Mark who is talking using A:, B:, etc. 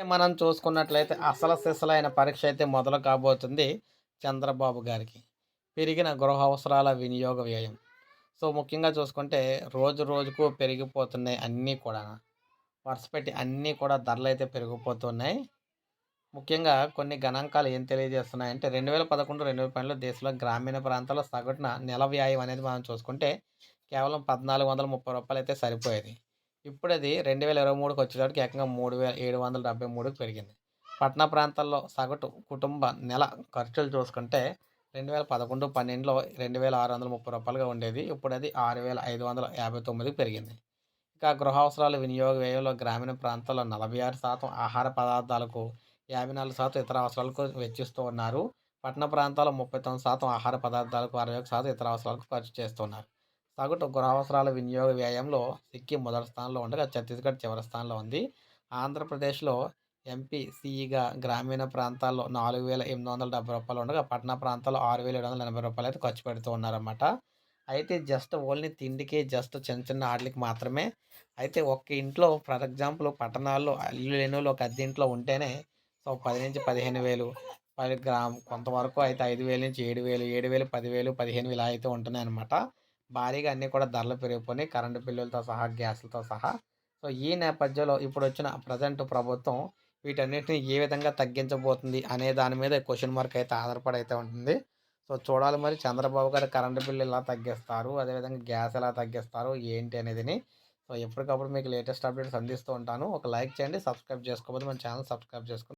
A: మనం చూసుకున్నట్లయితే అసలు సిసలైన పరీక్ష అయితే మొదలు కాబోతుంది చంద్రబాబు గారికి. పెరిగిన గృహ అవసరాల వినియోగ వ్యయం. సో, ముఖ్యంగా చూసుకుంటే రోజు రోజుకు పెరిగిపోతున్నాయి అన్నీ కూడా. వరుసపెట్టి అన్నీ కూడా ధరలు అయితే పెరిగిపోతున్నాయి. ముఖ్యంగా కొన్ని గణాంకాలు ఏం తెలియజేస్తున్నాయంటే 2011, 2012లో దేశంలో గ్రామీణ ప్రాంతాల్లో సగటున నెల వ్యయం అనేది మనం చూసుకుంటే కేవలం పద్నాలుగు వందల ముప్పై రూపాయలు అయితే సరిపోయేది. ఇప్పుడు అది రెండు వేల ఇరవై మూడుకి వచ్చేటప్పటికి ఏకంగా మూడు వేల ఏడు వందల డెబ్బై మూడుకి పెరిగింది. పట్టణ ప్రాంతాల్లో సగటు కుటుంబ నెల ఖర్చులు చూసుకుంటే రెండు వేల పదకొండు పన్నెండులో రెండు వేల ఆరు వందల ముప్పై రూపాయలుగా ఉండేది. ఇప్పుడు అది ఆరు వేల ఐదు వందల యాభై తొమ్మిదికి పెరిగింది. ఇక గృహ అవసరాల వినియోగ వ్యయంలో గ్రామీణ ప్రాంతాల్లో నలభై ఆరు శాతం ఆహార పదార్థాలకు యాభై నాలుగు శాతం ఇతర అవసరాలకు వెచ్చిస్తూ ఉన్నారు. పట్టణ ప్రాంతాల్లో ముప్పై తొమ్మిది శాతం ఆహార పదార్థాలకు అరవై ఒక శాతం ఇతర అవసరాలకు ఖర్చు చేస్తున్నారు సగటు గృహ అవసరాల వినియోగ వ్యయంలో సిక్కిం మొదటి స్థానంలో ఉండగా ఛత్తీస్‌గఢ్ చివరి స్థానంలో ఉంది. ఆంధ్రప్రదేశ్‌లో ఎంపీసీఈగా గ్రామీణ ప్రాంతాల్లో నాలుగు వేల ఎనిమిది వందల డెబ్బై రూపాయలు ఉండగా పట్టణ ప్రాంతాల్లో ఆరు వేల ఏడు వందల ఎనభై రూపాయలు అయితే ఖర్చు పెడుతూ ఉన్నారన్నమాట. అయితే జస్ట్ ఓన్లీ తిండికి జస్ట్ చిన్న చిన్న ఆటలకి మాత్రమే. అయితే ఒక్క ఇంట్లో ఫర్ ఎగ్జాంపుల్ పట్టణాల్లో ఇల్లు లేనోళ్ళు ఒక అద్దె ఇంట్లో ఉంటేనే సో పది నుంచి పదిహేను వేలు పది గ్రామ్ కొంతవరకు అయితే 5,000-7,000, 7,000, 10,000, 15,000 ఇలా అయితే ఉంటున్నాయన్నమాట. భారీగా అన్నీ కూడా ధరలు పెరిగిపోయినాయి. కరెంటు బిల్లులతో సహా, గ్యాసులతో సహా. సో, ఈ నేపథ్యంలో ఇప్పుడు వచ్చిన ప్రజెంట్ ప్రభుత్వం వీటన్నిటిని ఏ విధంగా తగ్గించబోతుంది అనే దాని మీద క్వశ్చన్ మార్క్ అయితే ఆధారపడి అయితే ఉంటుంది. సో, చూడాలి మరి చంద్రబాబు గారు కరెంటు బిల్లు ఎలా తగ్గిస్తారు? అదేవిధంగా గ్యాస్ ఎలా తగ్గిస్తారు? ఏంటి అనేదిని. సో, ఎప్పటికప్పుడు మీకు లేటెస్ట్ అప్డేట్స్ అందిస్తూ ఉంటాను. ఒక లైక్ చేయండి. సబ్స్క్రైబ్ చేసుకోకపోతే మన ఛానల్ సబ్స్క్రైబ్ చేసుకోండి.